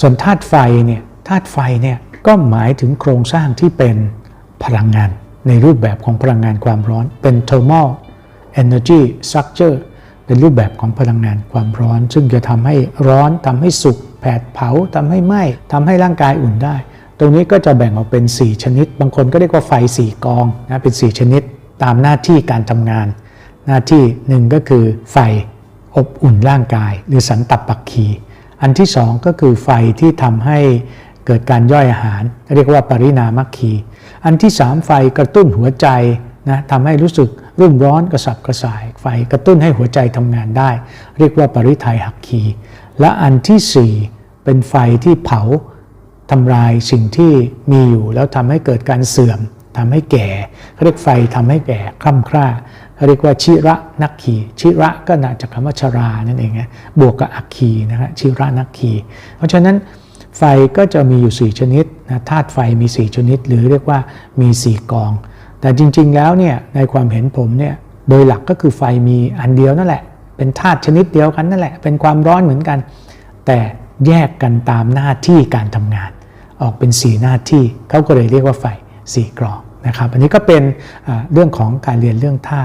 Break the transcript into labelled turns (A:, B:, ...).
A: ส่วนธาตุไฟเนี่ยธาตุไฟเนี่ยก็หมายถึงโครงสร้างที่เป็นพลังงาน ในรูปแบบของพลังงานความร้อน เป็น thermal energy structure เป็นรูปแบบของพลังงานความร้อน ซึ่งจะทำให้ร้อนทำให้สุกแผดเผาทำให้ไหม้ทำให้ร่างกายอุ่นได้ ตรงนี้ก็จะแบ่งออกเป็น 4 ชนิด บางคนก็เรียกว่าไฟ 4 กองนะเป็น 4 ชนิดตามหน้าที่การทำงาน หน้าที่หนึ่งก็คือไฟอบอุ่นร่างกาย หรือสันตับปักขี อันที่สองก็คือไฟที่ทำให้เกิดการย่อยอาหาร เรียกว่าปรินามัคคี อันที่สามไฟกระตุ้นหัวใจนะทำให้รู้สึกรุ่มร้อนกระสับกระส่าย ไฟกระตุ้นให้หัวใจทำงานได้ เรียกว่าปริไทยหักคี และอันที่สี่เป็นไฟที่เผาทำลายสิ่งที่มีอยู่ แล้วทำให้เกิดการเสื่อม ทำให้แก่เขาเรียกไฟทำให้แก่คล่ำคร่าเขาเรียกว่าชิระนักขีชิระก็มาจากคำว่าชรานั่นเองนะบวกกับอักคีนะฮะชิระนักขีเพราะฉะนั้นไฟก็จะมีอยู่ 4 ชนิดนะธาตุไฟมี 4 ชนิด หรือเรียกว่ามี 4 กอง แต่จริง ๆ แล้วเนี่ยในความเห็นผมเนี่ยโดยหลักก็คือไฟมีอันเดียวนั่นแหละ เป็นธาตุชนิดเดียวกันนั่นแหละ เป็นความร้อนเหมือนกัน แต่แยกกันตามหน้าที่การทำงาน ออกเป็น 4 หน้าที่เขาก็เลยเรียกว่าไฟ 4 กรอง นะครับ อันนี้ก็เป็นเรื่องของการเรียนเรื่องธาตุ